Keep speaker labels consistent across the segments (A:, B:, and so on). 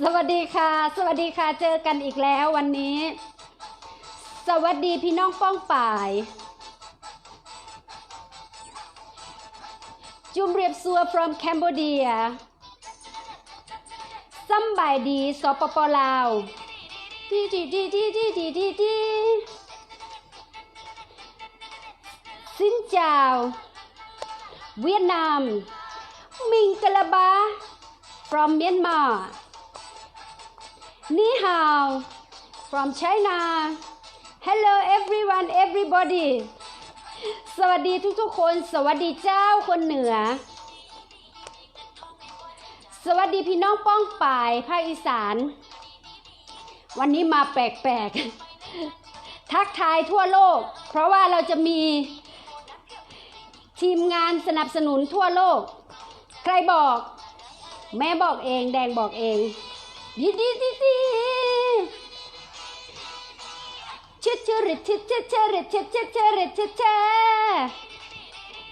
A: สวัสดีค่ะ สวัสดีค่ะ เจอกันอีกแล้ววันนี้ สวัสดีพี่น้องป้องป่าย จุมเรียบซัว from Cambodia ซัมบายดีสปปลาวดีดีดีดีดีดีดีดีสินเจ้า เวียดนาม มิงกะลาบา from Myanmar นี่ฮาว from China Hello everyone everybody สวัสดีทุกๆคน สวัสดีเจ้าคนเหนือ สวัสดีพี่น้องป้องป่ายภาคอีสาน วันนี้มาแปลกๆ ทักทายทั่วโลก เพราะว่าเราจะมีทีมงานสนับสนุนทั่วโลก ใครบอก แม่บอกเอง แดงบอกเอง ดีดีดีดีเชเชริเชเชเชริเชเชเชริเชเช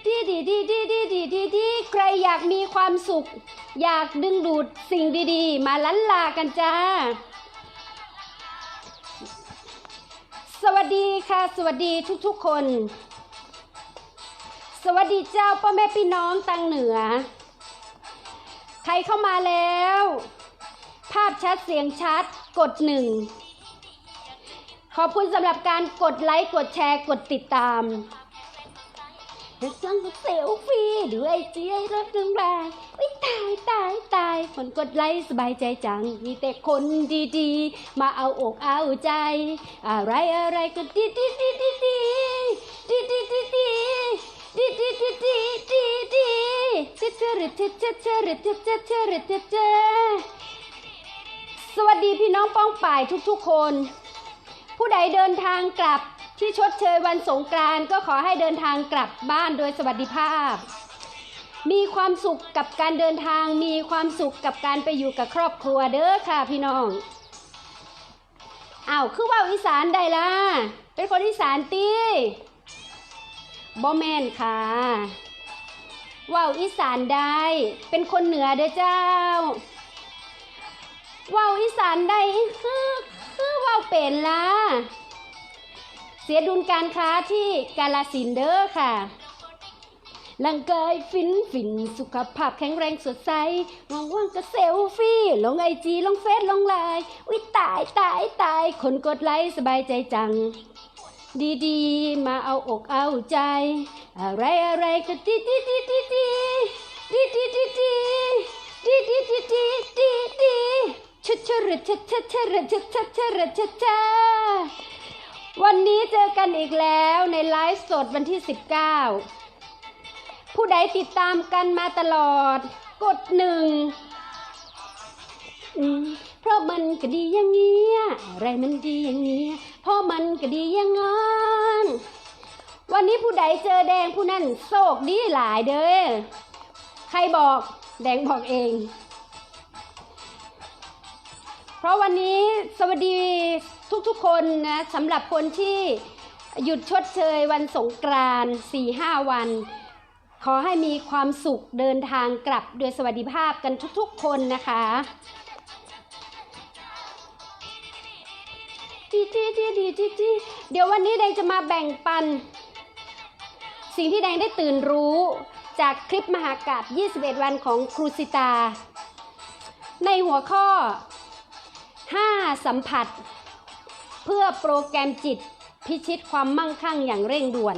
A: ดีดีดีดีดีดีดีดีใครอยากมีความสุข อยากดึงดูดสิ่งดีๆ มาลันลากันจ้า สวัสดีค่ะ สวัสดีทุกๆคน สวัสดีเจ้าพ่อแม่พี่น้องตังเหนือ ใครเข้ามาแล้ว ภาพชัดเสียงชัด กดหนึ่งขอบคุณสำหรับการกดไลค์กดแชร์กดติดตามจะสั่งเซลฟี่ด้วยเจียรักทั้งรายวิตายตายตายคนกดไลค์สบายใจจัง มีแต่คนดีๆ มาเอาอกเอาใจ อะไรอะไรก็ดีดีดีดีดีดีดีดีดีดีดีดีดีดีดีดีเชริเชเชเชริเชเชเรเชเช สวัสดีพี่น้องป้องป่ายทุกๆคน ผู้ใดเดินทางกลับที่ชดเชยวันสงกรานต์ก็ขอให้เดินทางกลับบ้านโดยสวัสดิภาพ มีความสุขกับการเดินทาง มีความสุขกับการไปอยู่กับครอบครัวเด้อค่ะพี่น้องอ้าวคือว่าอีสานได้ล่ะ เป็นคนอีสานตีบอแมนค่ะว่าอีสานได้ เป็นคนเหนือเด้อเจ้า เว่าอีสานได้คือคือเว่าเป็นล่ะ เสียดุลการค้าที่กาลสินเด้อค่ะร่างกายฟินฟินสุขภาพแข็งแรงสดใสว่างว่างก็เซลฟี่ ลงไอจีลงเฟซลงไลน์วิตายตายตาย คนกดไลค์สบายใจจัง ดีๆ มาเอาอกเอาใจ อะไรอะไรก็ดีดีดีดีดีดีดีดีดีดีดีดีดีดีดี ชชรชชชรชชชรชชวันนี้เจอกันอีกแล้วในไลฟ์สดวันที่ 19 ผู้ใดติดตามกันมาตลอด กดหนึ่งเพราะมันก็ดีอย่างเงี้ยอะไรมันดีอย่างเงี้ยเพราะมันก็ดีอย่างงั้นวันนี้ผู้ใดเจอแดงผู้นั้นโศกดีหลายเด้อใครบอกแดงบอกเอง เพราะวันนี้สวัสดีทุกๆคนนะสำหรับคนที่หยุดชดเชยวันสงกรานต์4-5 วัน ขอให้มีความสุขเดินทางกลับโดยสวัสดิภาพกันทุกๆคนนะคะดีดีดีดีดีดีเดี๋ยววันนี้แดงจะมาแบ่งปัน สิ่งที่แดงได้ตื่นรู้จากคลิปมหากาบ21 วันของครูสิตา ในหัวข้อ 5 สัมผัส เพื่อโปรแกรมจิตพิชิตความมั่งคั่งอย่างเร่งด่วน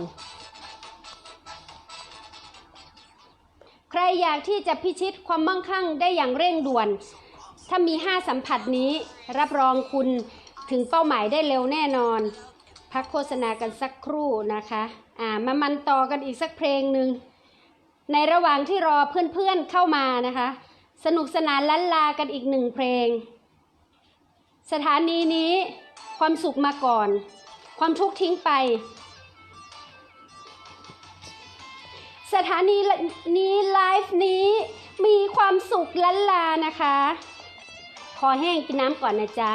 A: ใครอยากที่จะพิชิตความมั่งคั่งได้อย่างเร่งด่วน ถ้ามี 5 สัมผัสนี้รับรองคุณถึงเป้าหมายได้เร็วแน่นอน พักโฆษณากันสักครู่นะคะอ่ามามันต่อกันอีกสักเพลงหนึ่ง ในระหว่างที่รอเพื่อนๆเข้ามานะคะ สนุกสนานล้านลากันอีกหนึ่งเพลง สถานีนี้ความสุขมาก่อน ความทุกข์ทิ้งไป สถานีนี้ไลฟ์นี้มีความสุขล้านลานะคะคอแห้งกินน้ำก่อนนะจ๊ะ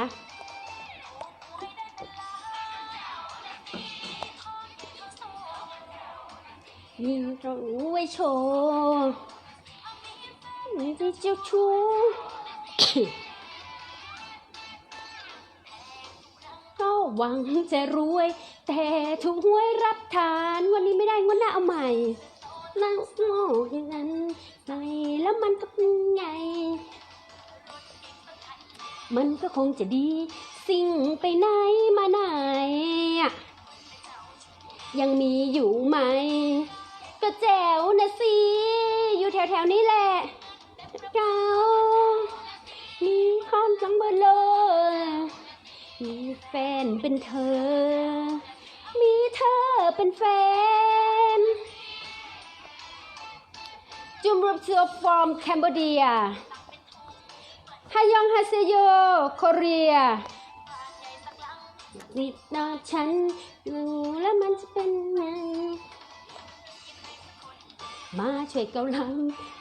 A: นี่ต้องไว้โชว์นี่ที่เจ้าชู้ หวังจะรวย แต่ถูกหวยรับทานวันนี้ไม่ได้งวันหน้าเอาใหม่นั่งโง่อย่างนั้นไงแล้วมันก็เป็นไง มันก็คงจะดี สิ่งไปไหนมาไหน ยังมีอยู่ไหม ก็แจ๋วนะสิ อยู่แถวๆนี้แหละเรามีความจังเบอร์เลย มีแฟนเป็นเธอ มีเธอเป็นแฟน จุมรุปเซียว from Cambodia ฮายองฮาเซโยโคเรียนิดนอฉันรู้แล้วมันจะเป็นไงมาช่วยเกาลัง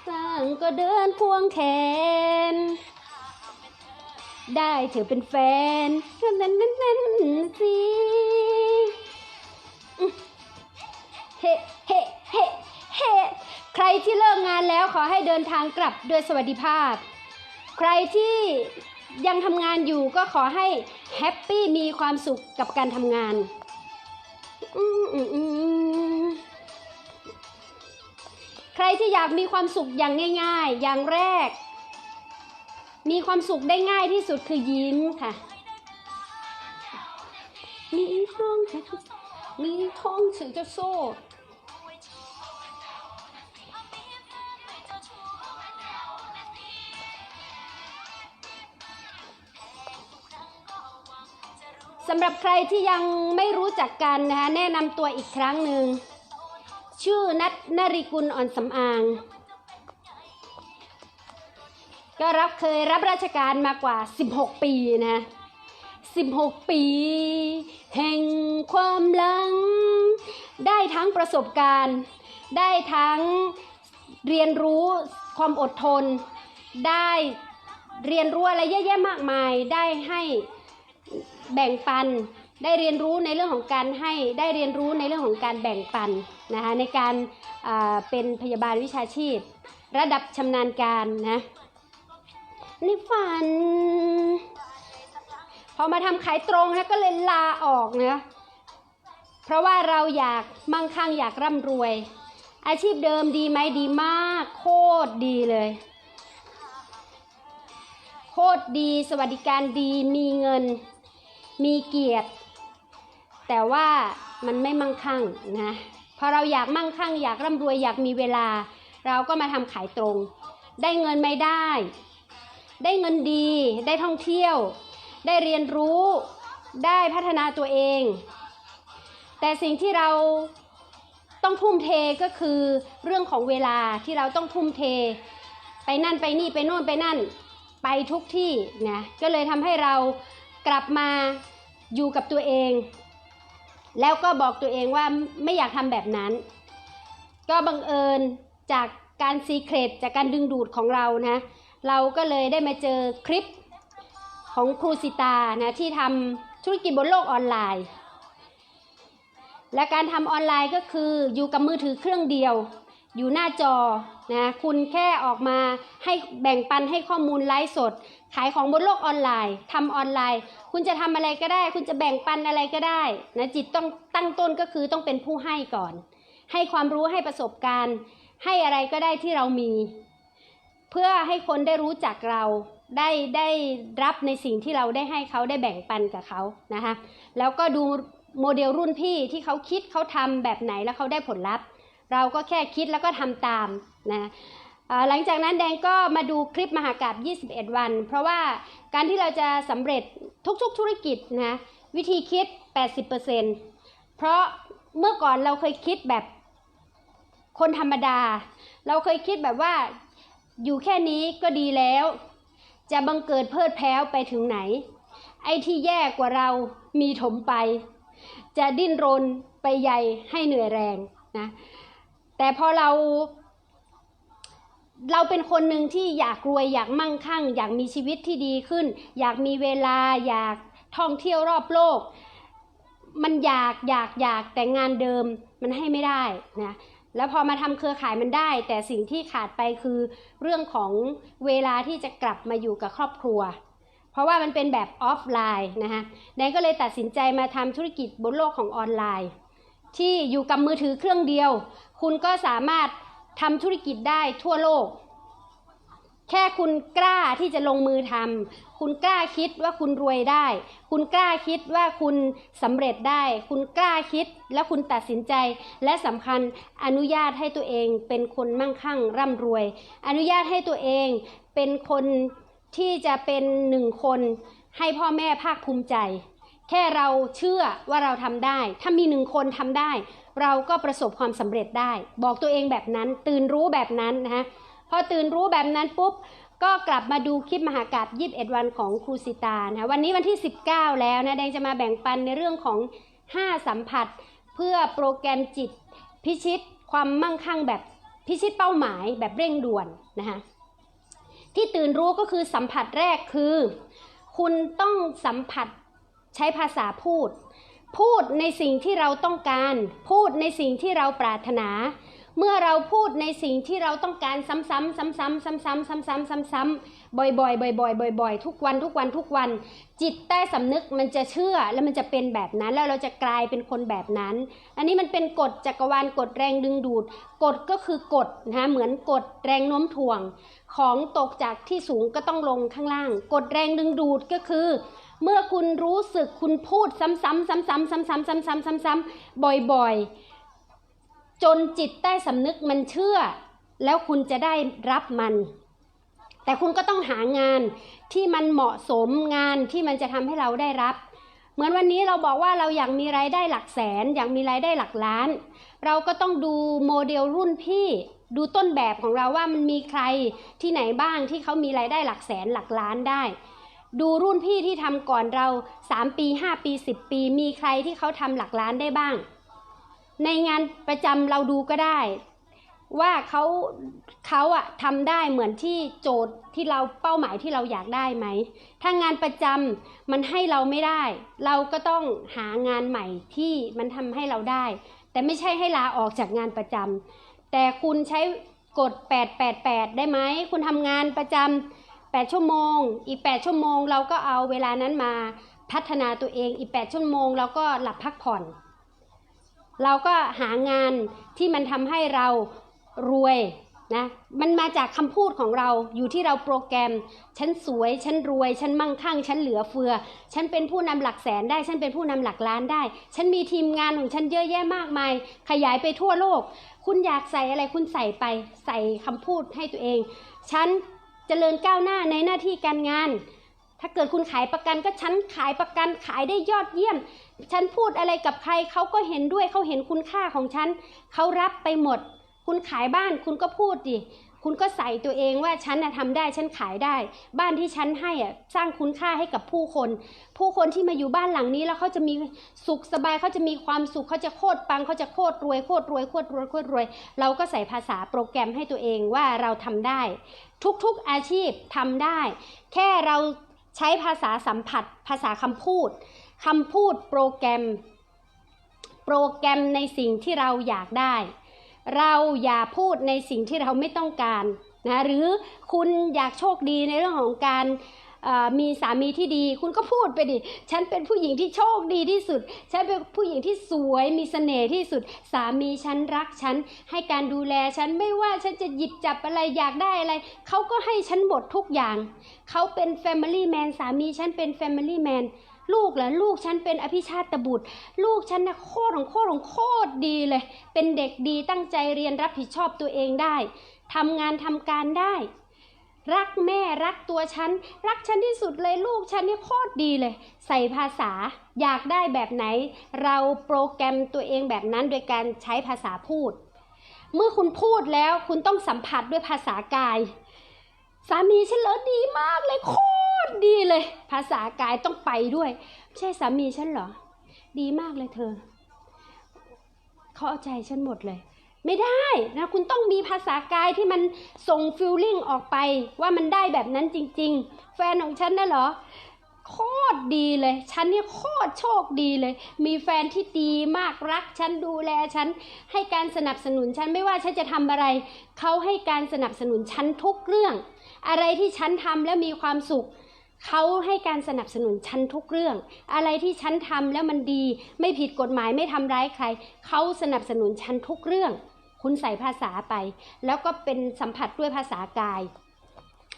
A: สร้างก็เดินควงแขน ได้เธอเป็นแฟนก็นั้นนั้นนั้นสิเฮ้เฮ้เฮ้เฮ้ใครที่เลิกงานแล้วขอให้เดินทางกลับด้วยสวัสดิภาพ ใครที่ยังทำงานอยู่ก็ขอให้แฮปปี้มีความสุขกับการทำงานใครที่อยากมีความสุขอย่างง่าย ๆ อย่างแรก มีความสุขได้ง่ายที่สุดคือยิ้มค่ะ มีท้องมีท้องถึงจะโซ่สำหรับใครที่ยังไม่รู้จักกันนะคะแนะนำตัวอีกครั้งหนึ่ง ชื่อนัทนริกุลอ่อนสำอาง ก็รับเคยรับราชการมากว่า 16 ปีนะ 16 ปี แห่งความหลัง ได้ทั้งประสบการณ์ ได้ทั้งเรียนรู้ความอดทน ได้เรียนรู้อะไรเยอะแยะมากมาย ได้ให้แบ่งปัน ได้เรียนรู้ในเรื่องของการให้ ได้เรียนรู้ในเรื่องของการแบ่งปันนะคะในการเป็นพยาบาลวิชาชีพ ระดับชำนาญการนะ ในฝัน พอมาทำขายตรงนะก็เลยลาออกนะเพราะว่าเราอยากมั่งคั่งอยากร่ำรวย อาชีพเดิมดีไหมดีมาก โคตรดีเลย โคตรดีสวัสดิการดีมีเงิน มีเกียรติ แต่ว่ามันไม่มั่งคั่งนะพอเราอยากมั่งคั่งอยากร่ำรวยอยากมีเวลา เราก็มาทำขายตรง ได้เงินไม่ได้ ได้เงินดี ได้ท่องเที่ยว ได้เรียนรู้ ได้พัฒนาตัวเอง แต่สิ่งที่เราต้องทุ่มเทก็คือเรื่องของเวลาที่เราต้องทุ่มเท ไปนั่นไปนี่ไปโน่นไปนั่น ไปทุกที่นะก็เลยทำให้เรากลับมาอยู่กับตัวเอง แล้วก็บอกตัวเองว่าไม่อยากทำแบบนั้น ก็บังเอิญจากการซีเครตจากการดึงดูดของเรานะ เราก็เลยได้มาเจอคลิปของครูสิตานะที่ทำธุรกิจบนโลกออนไลน์ และการทำออนไลน์ก็คืออยู่กับมือถือเครื่องเดียว อยู่หน้าจอนะคุณแค่ออกมาให้แบ่งปันให้ข้อมูลไลฟ์สด ขายของบนโลกออนไลน์ทำออนไลน์ คุณจะทำอะไรก็ได้ คุณจะแบ่งปันอะไรก็ได้นะจิตต้องตั้งต้นก็คือต้องเป็นผู้ให้ก่อน ให้ความรู้ให้ประสบการณ์ ให้อะไรก็ได้ที่เรามี เพื่อให้คนได้รู้จักเราได้ได้รับในสิ่งที่เราได้ให้เขาได้แบ่งปันกับเขานะคะแล้วก็ดูโมเดลรุ่นพี่ที่เขาคิดเขาทำแบบไหนแล้วเขาได้ผลลัพธ์ เราก็แค่คิดแล้วก็ทำตามนะหลังจากนั้นแดงก็มาดูคลิปมหากราบ 21 วัน เพราะว่าการที่เราจะสำเร็จทุกๆธุรกิจนะวิธีคิด 80%เพราะเมื่อก่อนเราเคยคิดแบบคนธรรมดา เราเคยคิดแบบว่า อยู่แค่นี้ก็ดีแล้ว จะบังเกิดเพิดแพ้วไปถึงไหน ไอ้ที่แย่กว่าเรามีถมไป จะดิ้นรนไปใหญ่ให้เหนื่อยแรงนะแต่พอเรา เราเป็นคนหนึ่งที่อยากรวยอยากมั่งคั่ง อยากมีชีวิตที่ดีขึ้น อยากมีเวลาอยากท่องเที่ยวรอบโลก มันอยากอยากอยากแต่งานเดิมมันให้ไม่ได้นะ แล้วพอมาทำเครือข่ายมันได้ แต่สิ่งที่ขาดไปคือเรื่องของเวลาที่จะกลับมาอยู่กับครอบครัว เพราะว่ามันเป็นแบบออฟไลน์นะคะแดนก็เลยตัดสินใจมาทำธุรกิจบนโลกของออนไลน์ ที่อยู่กับมือถือเครื่องเดียว คุณก็สามารถทำธุรกิจได้ทั่วโลก แค่คุณกล้าที่จะลงมือทำคุณกล้าคิดว่าคุณรวยได้ คุณกล้าคิดว่าคุณสำเร็จได้ คุณกล้าคิดแล้วคุณตัดสินใจ และสำคัญอนุญาตให้ตัวเองเป็นคนมั่งคั่งร่ำรวย อนุญาตให้ตัวเองเป็นคนที่จะเป็นหนึ่งคนให้พ่อแม่ภาคภูมิใจ แค่เราเชื่อว่าเราทำได้ ถ้ามีหนึ่งคนทำได้ เราก็ประสบความสำเร็จได้ บอกตัวเองแบบนั้น ตื่นรู้แบบนั้นนะคะ พอตื่นรู้แบบนั้นปุ๊บก็กลับมาดูคลิปมหากาบ21 วันของครูสิตานะวันนี้วันที่ 19 แล้วนะแดงจะมาแบ่งปันในเรื่องของ 5 สัมผัส เพื่อโปรแกรมจิต พิชิตความมั่งคั่งแบบพิชิตเป้าหมายแบบเร่งด่วนนะคะที่ตื่นรู้ก็คือสัมผัสแรกคือ คุณต้องสัมผัสใช้ภาษาพูด พูดในสิ่งที่เราต้องการ พูดในสิ่งที่เราปรารถนา เมื่อเราพูดในสิ่งที่เราต้องการซ้ำๆซ้ำๆซ้ำๆซ้ำๆซ้ำๆซ้ำๆบ่อยๆบ่อยๆบ่อยๆทุกวันทุกวันทุกวัน จิตใต้สำนึกมันจะเชื่อแล้วมันจะเป็นแบบนั้นแล้วเราจะกลายเป็นคนแบบนั้น อันนี้มันเป็นกฎจักรวาลกฎแรงดึงดูดกฎก็คือกฎนะคะเหมือนกฎแรงโน้มถ่วง ของตกจากที่สูงก็ต้องลงข้างล่างกฎแรงดึงดูดก็คือ เมื่อคุณรู้สึกคุณพูดซ้ำๆซ้ำๆซ้ำๆซ้ำๆซ้ำๆซ้ำๆบ่อยๆ จนจิตใต้สำนึกมันเชื่อ แล้วคุณจะได้รับมัน แต่คุณก็ต้องหางานที่มันเหมาะสมงานที่มันจะทำให้เราได้รับ เหมือนวันนี้เราบอกว่าเราอยากมีรายได้หลักแสน อยากมีรายได้หลักล้าน เราก็ต้องดูโมเดลรุ่นพี่ดูต้นแบบของเราว่ามันมีใครที่ไหนบ้างที่เขามีรายได้หลักแสนหลักล้านได้ ดูรุ่นพี่ที่ทำก่อนเรา 3 ปี 5 ปี 10 ปี มีใครที่เขาทำหลักล้านได้บ้าง ในงานประจำเราดูก็ได้ ว่าเขาเขาอะทำได้เหมือนที่โจทย์ที่เราเป้าหมายที่เราอยากได้ไหม ถ้างานประจำมันให้เราไม่ได้ เราก็ต้องหางานใหม่ที่มันทำให้เราได้ แต่ไม่ใช่ให้ลาออกจากงานประจำแต่คุณใช้กฎ888 ได้ไหม คุณทำงานประจำ8 ชั่วโมง อีก 8 ชั่วโมง เราก็เอาเวลานั้นมาพัฒนาตัวเอง อีก 8 ชั่วโมง เราก็หลับพักผ่อน เราก็หางานที่มันทำให้เรารวยนะมันมาจากคำพูดของเราอยู่ที่เราโปรแกรม ฉันสวย ฉันรวย ฉันมั่งคั่ง ฉันเหลือเฟือ ฉันเป็นผู้นำหลักแสนได้ ฉันเป็นผู้นำหลักล้านได้ ฉันมีทีมงานของฉันเยอะแยะมากมาย ขยายไปทั่วโลก คุณอยากใส่อะไรคุณใส่ไป ใส่คำพูดให้ตัวเอง ฉันเจริญก้าวหน้าในหน้าที่การงาน ถ้าเกิดคุณขายประกันก็ฉันขายประกันขายได้ยอดเยี่ยม ฉันพูดอะไรกับใครเขาก็เห็นด้วยเขาเห็นคุณค่าของฉันเขารับไปหมด คุณขายบ้านคุณก็พูดดิคุณก็ใส่ตัวเองว่าฉันน่ะทำได้ฉันขายได้ บ้านที่ฉันให้อะสร้างคุณค่าให้กับผู้คน ผู้คนที่มาอยู่บ้านหลังนี้แล้วเขาจะมีสุขสบายเขาจะมีความสุขเขาจะโคตรปังเขาจะโคตรรวยโคตรรวยโคตรรวยโคตรรวย เราก็ใส่ภาษาโปรแกรมให้ตัวเองว่าเราทำได้ ทุกๆอาชีพทำได้ แค่เรา ใช้ภาษาสัมผัส ภาษาคำพูดคำพูดโปรแกรม โปรแกรมในสิ่งที่เราอยากได้ เราอย่าพูดในสิ่งที่เราไม่ต้องการนะหรือคุณอยากโชคดีในเรื่องของการ มีสามีที่ดี คุณก็พูดไปดิ ฉันเป็นผู้หญิงที่โชคดีที่สุด ฉันเป็นผู้หญิงที่สวยมีเสน่ห์ที่สุด สามีฉันรักฉัน ให้การดูแลฉันไม่ว่าฉันจะหยิบจับอะไรอยากได้อะไร เขาก็ให้ฉันหมดทุกอย่าง เขาเป็น Family Man สามีฉันเป็น Family Man ลูกเหรอลูกฉันเป็นอภิชาตบุตร ลูกฉันนะโคตรของโคตรของโคตรดีเลย เป็นเด็กดีตั้งใจเรียนรับผิดชอบตัวเองได้ทำงานทำการได้ รักแม่รักตัวฉัน รักฉันที่สุดเลยลูกฉันนี่โคตรดีเลย ใส่ภาษาอยากได้แบบไหน เราโปรแกรมตัวเองแบบนั้นโดยการใช้ภาษาพูด เมื่อคุณพูดแล้วคุณต้องสัมผัสด้วยภาษากาย สามีฉันเหรอดีมากเลยโคตรดีเลย ภาษากายต้องไปด้วยไม่ใช่สามีฉันเหรอ ดีมากเลยเธอเขาเอาใจฉันหมดเลย ไม่ได้นะ คุณต้องมีภาษากายที่มันส่งฟิลลิ่งออกไปว่ามันได้แบบนั้นจริง ๆ แฟนของฉันน่ะเหรอโคตรดีเลย ฉันเนี่ยโคตรโชคดีเลย มีแฟนที่ดีมากรัก ฉันดูแลฉัน ให้การสนับสนุนฉันไม่ว่าฉันจะทำอะไร เขาให้การสนับสนุนฉันทุกเรื่อง อะไรที่ฉันทำแล้วมีความสุข เขาให้การสนับสนุนฉันทุกเรื่อง อะไรที่ฉันทำแล้วมันดี ไม่ผิดกฎหมายไม่ทำร้ายใคร เขาสนับสนุนฉันทุกเรื่อง คุณใส่ภาษาไป แล้วก็เป็นสัมผัสด้วยภาษากาย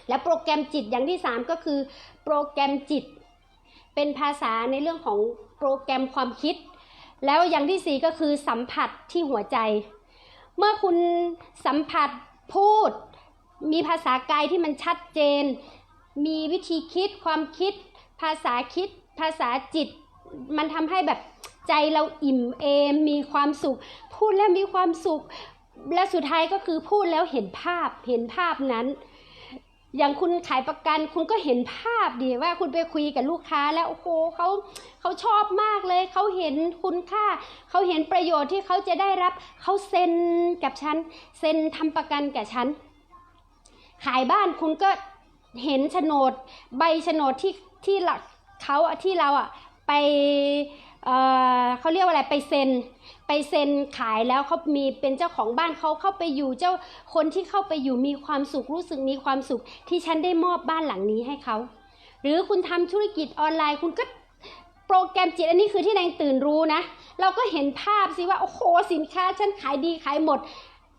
A: และโปรแกรมจิตอย่างที่สามก็คือโปรแกรมจิต เป็นภาษาในเรื่องของโปรแกรมความคิด แล้วอย่างที่สี่ก็คือสัมผัสที่หัวใจ เมื่อคุณสัมผัสพูด มีภาษากายที่มันชัดเจน มีวิธีคิดความคิด ภาษาคิด ภาษาจิต มันทำให้แบบ ใจเราอิ่มเอมมีความสุข พูดแล้วมีความสุข และสุดท้ายก็คือพูดแล้วเห็นภาพเห็นภาพนั้น อย่างคุณขายประกันคุณก็เห็นภาพดีว่าคุณไปคุยกับลูกค้าแล้วโอ้โหเขาเขาชอบมากเลยเขาเห็นคุณค่าเขาเห็นประโยชน์ที่เขาจะได้รับเขาเซ็นกับฉันเซ็นทำประกันกับฉันขายบ้านคุณก็เห็นโฉนด ใบโฉนดที่ที่ละเขาที่เราอะไป เขาเรียกว่าอะไรไปเซ็นไปเซ็นขายแล้วเขามีเป็นเจ้าของบ้านเขาเข้าไปอยู่เจ้าคนที่เข้าไปอยู่มีความสุขรู้สึกมีความสุข ที่ฉันได้มอบบ้านหลังนี้ให้เขาหรือคุณทำธุรกิจออนไลน์คุณก็โปรแกรมจิตอันนี้คือที่แดงตื่นรู้นะ เราก็เห็นภาพสิว่าโอ้โหสินค้าฉันขายดีขายหมด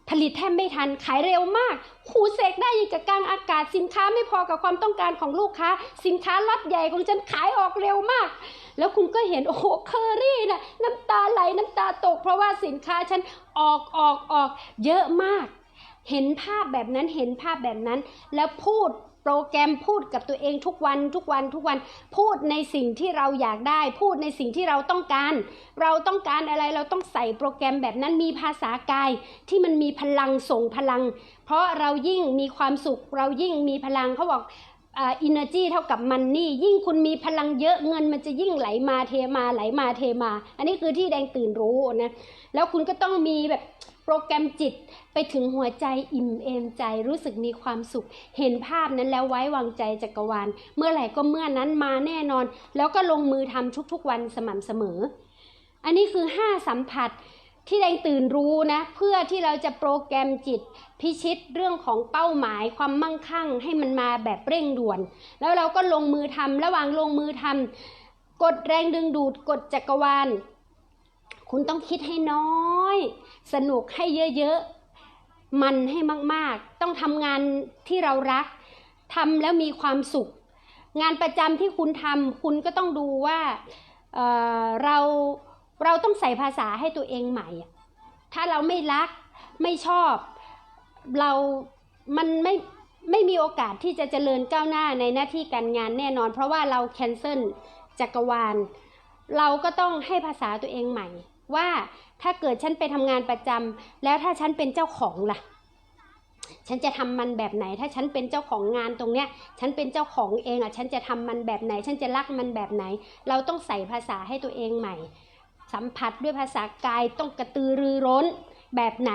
A: ผลิตแทบไม่ทันขายเร็วมากหูเสกได้ยิงกับกลางอากาศสินค้าไม่พอกับความต้องการของลูกค้า สินค้าล็อตใหญ่ของฉันขายออกเร็วมาก แล้วคุณก็เห็นโอ้โหเคอรี่นะน้ำตาไหลน้ำตาตก เพราะว่าสินค้าฉันออกออกออกเยอะมาก เห็นภาพแบบนั้นเห็นภาพแบบนั้น แล้วพูดโปรแกรมพูดกับตัวเองทุกวันทุกวันทุกวันพูดในสิ่งที่เราอยากได้ พูดในสิ่งที่เราต้องการ เราต้องการอะไรเราต้องใส่โปรแกรมแบบนั้นมีภาษากายที่มันมีพลังส่งพลัง เพราะเรายิ่งมีความสุขเรายิ่งมีพลังเขาบอก อินเนอร์จีเท่ากับมันนี่ยิ่งคุณมีพลังเยอะเงินมันจะยิ่งไหลมาเทมาไหลมาเทมา อันนี้คือที่แดงตื่นรู้นะแล้วคุณก็ต้องมีแบบโปรแกรมจิตไปถึงหัวใจอิ่มเอมใจรู้สึกมีความสุข เห็นภาพนั้นแล้วไว้วางใจจักรวาล เมื่อไหร่ก็เมื่อนั้นมาแน่นอน แล้วก็ลงมือทำทุกๆวันสม่ำเสมอ อันนี้คือ 5 สัมผัส ที่แดงตื่นรู้นะเพื่อที่เราจะโปรแกรมจิตพิชิตเรื่องของเป้าหมายความมั่งคั่งให้มันมาแบบเร่งด่วน แล้วเราก็ลงมือทำระหว่างลงมือทำกดแรงดึงดูดกดจักรวาล คุณต้องคิดให้น้อย สนุกให้เยอะๆ มันให้มากๆ ต้องทำงานที่เรารักทำแล้วมีความสุข งานประจำที่คุณทำคุณก็ต้องดูว่าเเรา เราต้องใส่ภาษาให้ตัวเองใหม่ ถ้าเราไม่รักไม่ชอบ เรามันไม่ไม่มีโอกาสที่จะเจริญก้าวหน้าในหน้าที่การงานแน่นอน เพราะว่าเราแคนเซิลจักรวาล เราก็ต้องให้ภาษาตัวเองใหม่ ว่าถ้าเกิดฉันไปทำงานประจำแล้วถ้าฉันเป็นเจ้าของล่ะ ฉันจะทำมันแบบไหน ถ้าฉันเป็นเจ้าของงานตรงเนี้ย ฉันเป็นเจ้าของเองอะ ฉันจะทำมันแบบไหน ฉันจะรักมันแบบไหน เราต้องใส่ภาษาให้ตัวเองใหม่ สัมผัสด้วยภาษากายต้องกระตือรือร้น แบบไหน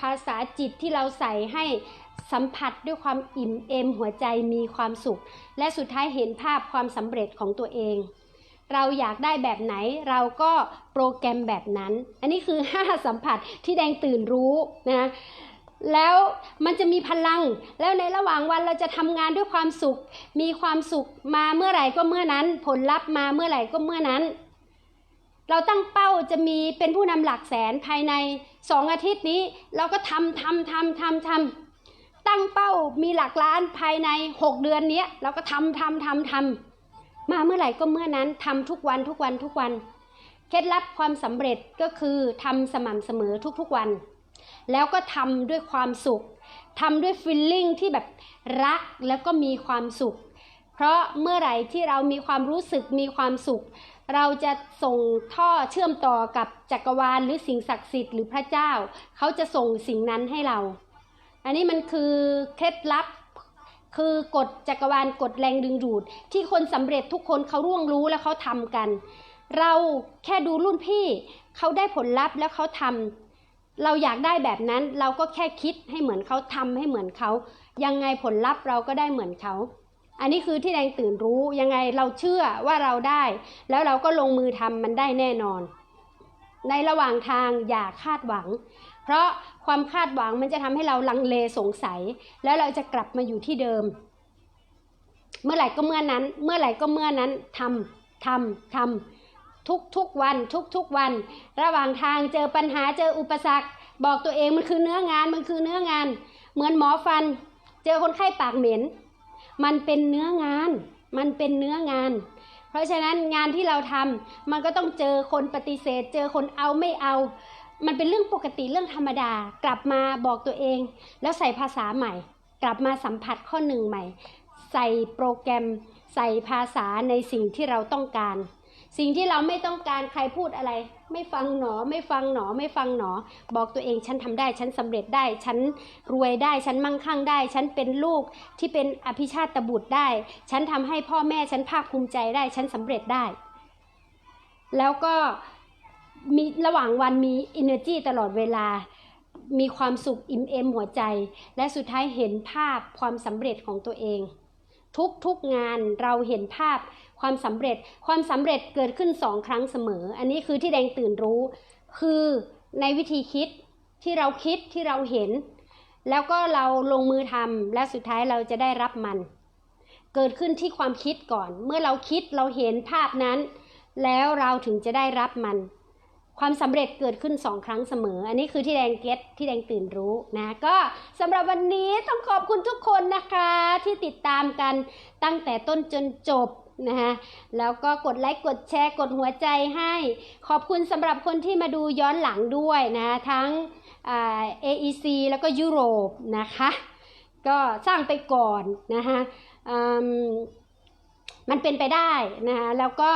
A: ภาษาจิตที่เราใส่ให้สัมผัสด้วยความอิ่มเอมหัวใจมีความสุข และสุดท้ายเห็นภาพความสำเร็จของตัวเอง เราอยากได้แบบไหนเราก็โปรแกรมแบบนั้น อันนี้คือ 5 สัมผัสที่แดงตื่นรู้นะแล้วมันจะมีพลัง แล้วในระหว่างวันเราจะทำงานด้วยความสุข มีความสุขมาเมื่อไหร่ก็เมื่อนั้น ผลลัพธ์มาเมื่อไหร่ก็เมื่อนั้น เราตั้งเป้าจะมีเป็นผู้นำหลักแสนภายในสองอาทิตย์นี้ เราก็ทำทำทำทำทำตั้งเป้ามีหลักล้านภายในหกเดือนนี้เราก็ทำทำทำทำมาเมื่อไหร่ก็เมื่อนั้นทำทุกวันทุกวันทุกวัน เคล็ดลับความสำเร็จก็คือทำสม่ำเสมอทุกๆวัน แล้วก็ทำด้วยความสุขทำด้วยฟิลลิ่งที่แบบรักแล้วก็มีความสุข เพราะเมื่อไหร่ที่เรามีความรู้สึกมีความสุข เราจะส่งท่อเชื่อมต่อกับจักรวาลหรือสิ่งศักดิ์สิทธิ์หรือพระเจ้า เขาจะส่งสิ่งนั้นให้เรา อันนี้มันคือเคล็ดลับคือกฎจักรวาลกฎแรงดึงดูด ที่คนสำเร็จทุกคนเขาร่วงรู้แล้วเขาทำกัน เราแค่ดูรุ่นพี่เขาได้ผลลัพธ์แล้วเขาทำเราอยากได้แบบนั้นเราก็แค่คิดให้เหมือนเขาทำให้เหมือนเขา ยังไงผลลัพธ์เราก็ได้เหมือนเขา อันนี้คือที่แดงตื่นรู้ยังไงเราเชื่อว่าเราได้ แล้วเราก็ลงมือทำมันได้แน่นอน ในระหว่างทางอย่าคาดหวัง เพราะความคาดหวังมันจะทำให้เราลังเลสงสัย แล้วเราจะกลับมาอยู่ที่เดิม เมื่อไหร่ก็เมื่อนั้น เมื่อไหร่ก็เมื่อนั้นทำทำทำทุกทุกวันทุกทุกวัน ระหว่างทางเจอปัญหาเจออุปสรรค บอกตัวเองมันคือเนื้องานมันคือเนื้องาน เหมือนหมอฟัน เจอคนไข้ปากเหม็น มันเป็นเนื้องาน มันเป็นเนื้องาน เพราะฉะนั้นงานที่เราทำมันก็ต้องเจอคนปฏิเสธ เจอคนเอาไม่เอา มันเป็นเรื่องปกติเรื่องธรรมดา กลับมาบอกตัวเอง แล้วใส่ภาษาใหม่ กลับมาสัมผัสข้อหนึ่งใหม่ ใส่โปรแกรม ใส่ภาษาในสิ่งที่เราต้องการ สิ่งที่เราไม่ต้องการใครพูดอะไร ไม่ฟังหนอ ไม่ฟังหนอ ไม่ฟังหนอ บอกตัวเองฉันทำได้ ฉันสำเร็จได้ ฉันรวยได้ ฉันมั่งคั่งได้ ฉันเป็นลูกที่เป็นอภิชาตบุตรได้ ฉันทำให้พ่อแม่ฉันภาคภูมิใจได้ ฉันสำเร็จได้ แล้วก็มีระหว่างวันมี energy ตลอดเวลา มีความสุขอิ่มเอมหัวใจ และสุดท้ายเห็นภาพความสำเร็จของตัวเอง ทุกทุกๆงานเราเห็นภาพ ความสำเร็จความสำเร็จเกิดขึ้นสองครั้งเสมอ อันนี้คือที่แดงตื่นรู้ คือในวิธีคิดที่เราคิดที่เราเห็น แล้วก็เราลงมือทำและสุดท้ายเราจะได้รับมัน เกิดขึ้นที่ความคิดก่อน เมื่อเราคิดเราเห็นภาพนั้น แล้วเราถึงจะได้รับมันความสำเร็จเกิดขึ้นสองครั้งเสมอ อันนี้คือที่แดงเก็ตที่แดงตื่นรู้นะ ก็สำหรับวันนี้ต้องขอบคุณทุกคนนะคะที่ติดตามกันตั้งแต่ต้นจนจบ นะคะแล้วก็กดไลค์กดแชร์กดหัวใจให้ ขอบคุณสำหรับคนที่มาดูย้อนหลังด้วยนะทั้งอ่า AEC แล้วก็ยุโรปนะคะก็สร้างไปก่อนนะคะมมันเป็นไปได้นะคะแล้วก็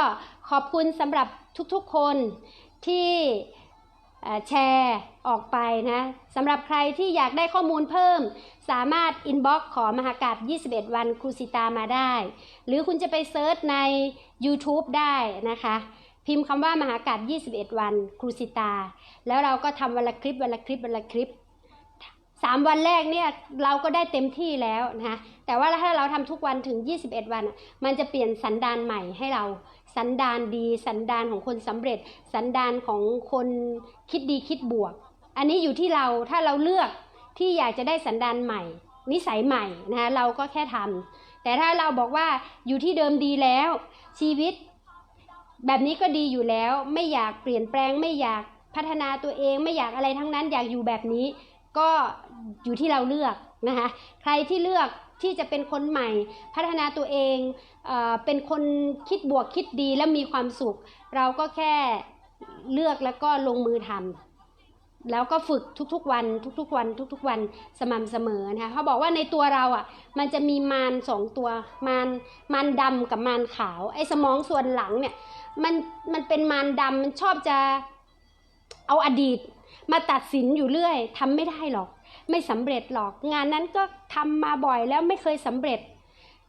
A: ขอบคุณสำหรับทุกๆคนที่ แชร์ออกไปนะสำหรับใครที่อยากได้ข้อมูลเพิ่ม สามารถอินบ็อกขอมหากาศ21 วันครูสิตามาได้ หรือคุณจะไปเซิร์ชใน YouTube ได้นะคะ พิมพ์คำว่ามหากาศ21 วันครูสิตา แล้วเราก็ทำวันละคลิปวันละคลิปวันละคลิปสามวันแรกเนี่ยเราก็ได้เต็มที่แล้วนะคะแต่ว่าถ้าเราทำทุกวันถึง 21 วัน มันจะเปลี่ยนสันดานใหม่ให้เรา สันดานดี สันดานของคนสำเร็จ สันดานของคนคิดดีคิดบวก อันนี้อยู่ที่เราถ้าเราเลือกที่อยากจะได้สันดานใหม่ นิสัยใหม่นะคะเราก็แค่ทำแต่ถ้าเราบอกว่าอยู่ที่เดิมดีแล้ว ชีวิต แบบนี้ก็ดีอยู่แล้วไม่อยากเปลี่ยนแปลงไม่อยากพัฒนาตัวเองไม่อยากอะไรทั้งนั้นอยากอยู่แบบนี้ ก็อยู่ที่เราเลือกนะคะใครที่เลือก ที่จะเป็นคนใหม่ พัฒนาตัวเองเอเป็นคนคิดบวกคิดดีและมีความสุข เราก็แค่เลือกแล้วก็ลงมือทำแล้วก็ฝึกทุกๆวัน ทุกๆวัน ทุกๆวันสม่ำเสมอนะคะเขาบอกว่าในตัวเราอะ มันจะมีมารสองตัวมารมารดำกับมารขาวไอ้สมองส่วนหลังเนี่ยมันมันเป็นมารดำมันชอบจะเอาอดีต มาตัดสินอยู่เรื่อยทำไม่ได้หรอก ไม่สำเร็จหรอก งานนั้นก็ทำมาบ่อยแล้วไม่เคยสำเร็จ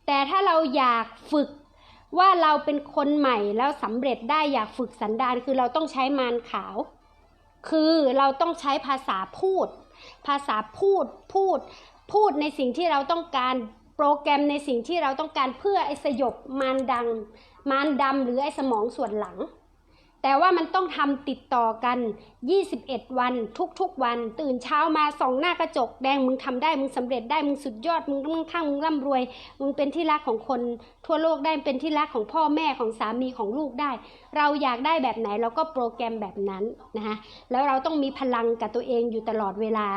A: แต่ถ้าเราอยากฝึกว่าเราเป็นคนใหม่แล้วสำเร็จได้อยากฝึกสันดานคือเราต้องใช้มารขาว คือเราต้องใช้ภาษาพูด ภาษาพูดพูด พูดในสิ่งที่เราต้องการโปรแกรมในสิ่งที่เราต้องการเพื่อไอ้สยบมารดัง มารดำหรือไอ้สมองส่วนหลัง แต่ว่ามันต้องทำติดต่อกัน 21 วันทุกๆวัน ตื่นเช้ามาส่องหน้ากระจกแดงมึงทำได้มึงสำเร็จได้มึงสุดยอดมึงมั่งคั่งมึงร่ำรวย มึงเป็นที่รักของคน ทั่วโลกได้เป็นที่รักของพ่อแม่ของสามีของลูกได้ เราอยากได้แบบไหนเราก็โปรแกรมแบบนั้นนะคะแล้วเราต้องมีพลังกับตัวเองอยู่ตลอดเวลา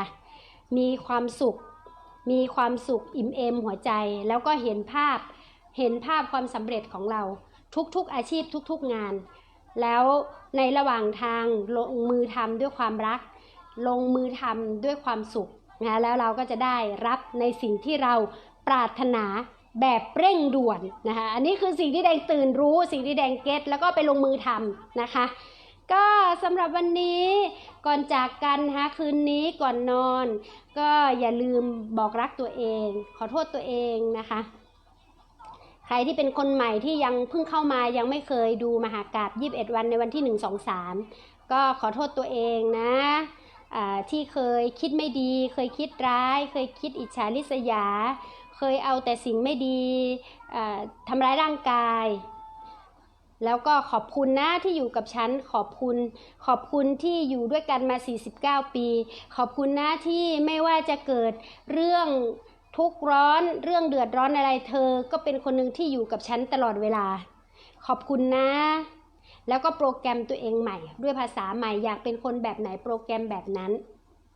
A: มีความสุข มีความสุขอิ่มเอมหัวใจ แล้วก็เห็นภาพ เห็นภาพความสำเร็จของเราทุกๆอาชีพทุก ๆงาน แล้วในระหว่างทางลงมือทำด้วยความรัก ลงมือทำด้วยความสุขนะแล้วเราก็จะได้รับในสิ่งที่เราปรารถนาแบบเร่งด่วนนะคะอันนี้คือสิ่งที่แดงตื่นรู้สิ่งที่แดงเก็ตแล้วก็ไปลงมือทำนะคะ ก็สำหรับวันนี้ก่อนจากกันนะคะคืนนี้ก่อนนอน ก็อย่าลืมบอกรักตัวเอง ขอโทษตัวเองนะคะ ใครที่เป็นคนใหม่ที่ยังเพิ่งเข้ามายังไม่เคยดูมหากาบ21 วันในวันที่ 1 2 3 ก็ขอโทษตัวเองนะที่เคยคิดไม่ดี เคยคิดร้าย เคยคิดอิจฉาริษยา เคยเอาแต่สิ่งไม่ดีทำร้ายร่างกาย แล้วก็ขอบคุณนะที่อยู่กับฉันขอบคุณ ขอบคุณที่อยู่ด้วยกันมา 49 ปี ขอบคุณนะที่ไม่ว่าจะเกิดเรื่อง ทุกขร้อนเรื่องเดือดร้อนอะไรเธอ ก็เป็นคนหนึ่งที่อยู่กับฉันตลอดเวลา ขอบคุณนะ แล้วก็โปรแกรมตัวเองใหม่ ด้วยภาษาใหม่อยากเป็นคนแบบไหนโปรแกรมแบบนั้น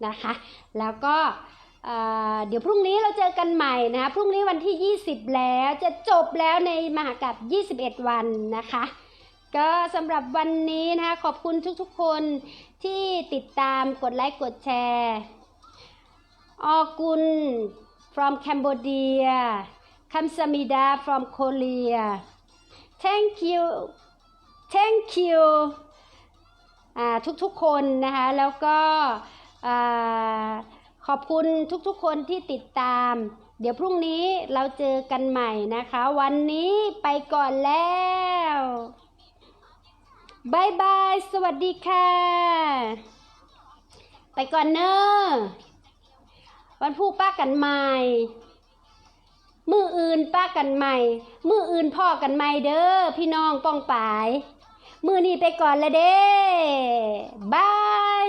A: นะคะ แล้วก็เอ่อเดี๋ยวพรุ่งนี้เราเจอกันใหม่นะคะพรุ่งนี้วันที่ 20 แล้วจะจบแล้วในมหากาบ21 วันนะคะ ก็สำหรับวันนี้นะคะขอบคุณทุกๆคนที่ติดตามกดไลค์กดแชร์ออกุล from Cambodia คัมซามิดา from Korea thank you thank you ทุกๆคนนะคะ แล้วก็ขอบคุณทุกๆคนที่ติดตาม เดี๋ยวพรุ่งนี้เราเจอกันใหม่นะคะ วันนี้ไปก่อนแล้วบายบาย สวัสดีค่ะ ไปก่อนเนอะ วันพูดป้ากันใหม่ มืออื่นป้ากันใหม่ มืออื่นพ่อกันใหม่เด้อพี่น้องป้องปาย มือนี้ไปก่อนละเด้บาย